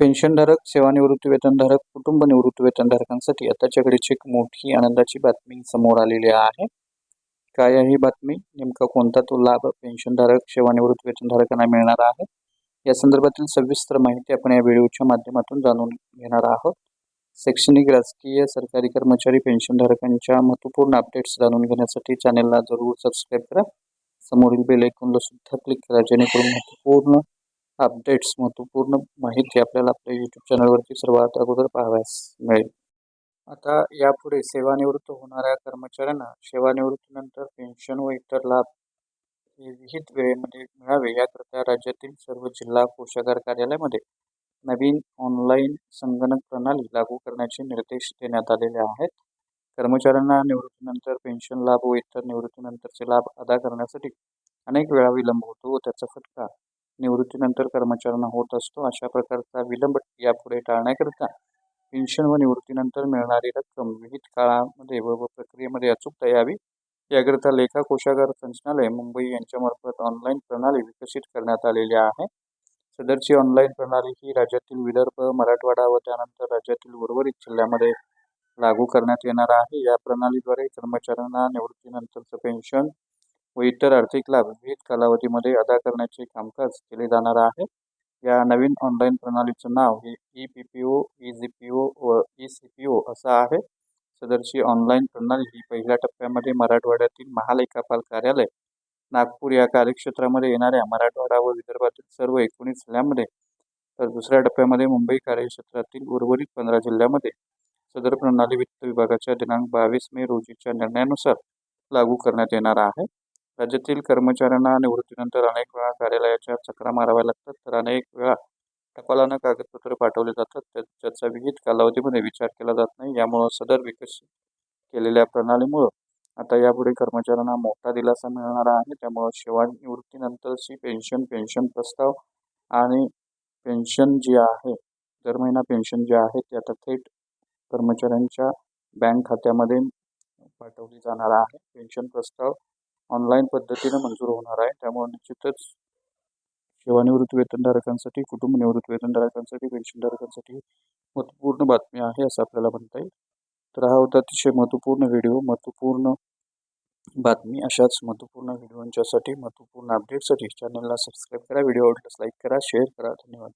पेन्शनधारक सेवानिवृत्ती वेतनधारक कुटुंब निवृत्ती वेतनधारकांसाठी आताच्या घडीची एक मोठी आनंदाची बातमी समोर आलेली आहे. काय आहे ही बातमी? नेमका कोणता तो लाभ पेन्शनधारक सेवानिवृत्ती वेतनधारकांना मिळणार आहे? या संदर्भातील सविस्तर माहिती आपण या व्हिडिओच्या माध्यमातून जाणून घेणार आहोत. शैक्षणिक राजकीय सरकारी कर्मचारी पेन्शनधारकांच्या महत्त्वपूर्ण अपडेट्स जाणून घेण्यासाठी चॅनेलला जरूर सबस्क्राईब करा. समोरील बेल आयकॉनला सुद्धा क्लिक करा जेणेकरून महत्त्वपूर्ण अपडेट्स महत्त्वपूर्ण माहिती आपल्याला आपल्या यूट्यूब चॅनलवरती सर्वात अगोदर पाहावयास मिळेल. आता यापुढे सेवानिवृत्त होणाऱ्या कर्मचाऱ्यांना सेवानिवृत्तीनंतर पेन्शन व इतर लाभ हे विहित वेळेमध्ये मिळावे याकरता राज्यातील सर्व जिल्हा कोषागार कार्यालयामध्ये नवीन ऑनलाईन संगणक प्रणाली लागू करण्याचे निर्देश देण्यात आलेले आहेत. कर्मचाऱ्यांना निवृत्तीनंतर पेन्शन लाभ व इतर निवृत्तीनंतरचे लाभ अदा करण्यासाठी अनेक वेळा विलंब होतो व त्याचा फटका निवृत्तीनंतर कर्मचाऱ्यांना होत असतो. अशा प्रकारचा विलंब यापुढे टाळण्याकरिता पेन्शन व निवृत्तीनंतर मिळणारी रक्कम विविध काळामध्ये व प्रक्रियेमध्ये अचूकता यावी याकरिता लेखा कोषागार संचालय मुंबई यांच्यामार्फत ऑनलाईन प्रणाली विकसित करण्यात आलेली आहे. सदरची ऑनलाईन प्रणाली ही राज्यातील विदर्भ मराठवाडा व त्यानंतर राज्यातील उर्वरित जिल्ह्यामध्ये लागू करण्यात येणार आहे. या प्रणालीद्वारे कर्मचाऱ्यांना निवृत्तीनंतरचं पेन्शन व इतर आर्थिक लाभ विविध कालावधीमध्ये अदा करण्याचे कामकाज केले जाणार आहे. या नवीन ऑनलाईन प्रणालीचं नाव हे E P P O E G P O व ई सी पी ओ असं आहे. सदरची ऑनलाईन प्रणाली ही पहिल्या टप्प्यामध्ये मराठवाड्यातील महालेखापाल कार्यालय नागपूर या कार्यक्षेत्रामध्ये येणाऱ्या मराठवाडा व विदर्भातील सर्व एकोणीस जिल्ह्यांमध्ये तर दुसऱ्या टप्प्यामध्ये मुंबई कार्यक्षेत्रातील उर्वरित पंधरा जिल्ह्यामध्ये सदर प्रणाली वित्त विभागाच्या दिनांक बावीस मे रोजीच्या निर्णयानुसार लागू करण्यात येणार आहे. राज्यातील कर्मचाऱ्यांना निवृत्तीनंतर अनेक वेळा कार्यालयाच्या चक्रा माराव्या लागतात तर अनेक वेळा टपालानं कागदपत्र पाठवले जातात. त्याचा ज्याचा कालावधीमध्ये विचार केला जात नाही यामुळं सदर विकसित केलेल्या प्रणालीमुळं आता यापुढे कर्मचाऱ्यांना मोठा दिलासा मिळणार आहे. त्यामुळं सेवानिवृत्तीनंतरची पेन्शन पेन्शन प्रस्ताव आणि पेन्शन जी आहे दर महिना पेन्शन जी आहे ती आता थेट कर्मचाऱ्यांच्या बँक खात्यामध्ये पाठवली जाणार आहे. पेन्शन प्रस्ताव ऑनलाईन पद्धतीनं मंजूर होणार आहे. त्यामुळे निश्चितच सेवानिवृत्ती वेतनधारकांसाठी कुटुंब निवृत्त वेतनधारकांसाठी पेन्शनधारकांसाठी महत्त्वपूर्ण बातमी आहे असं आपल्याला म्हणता येईल. तर हा होता अतिशय महत्त्वपूर्ण व्हिडिओ महत्त्वपूर्ण बातमी. अशाच महत्त्वपूर्ण व्हिडिओंच्यासाठी महत्त्वपूर्ण अपडेटसाठी चॅनलला सबस्क्राईब करा व्हिडिओ आवडल्यास लाईक करा शेअर करा. धन्यवाद.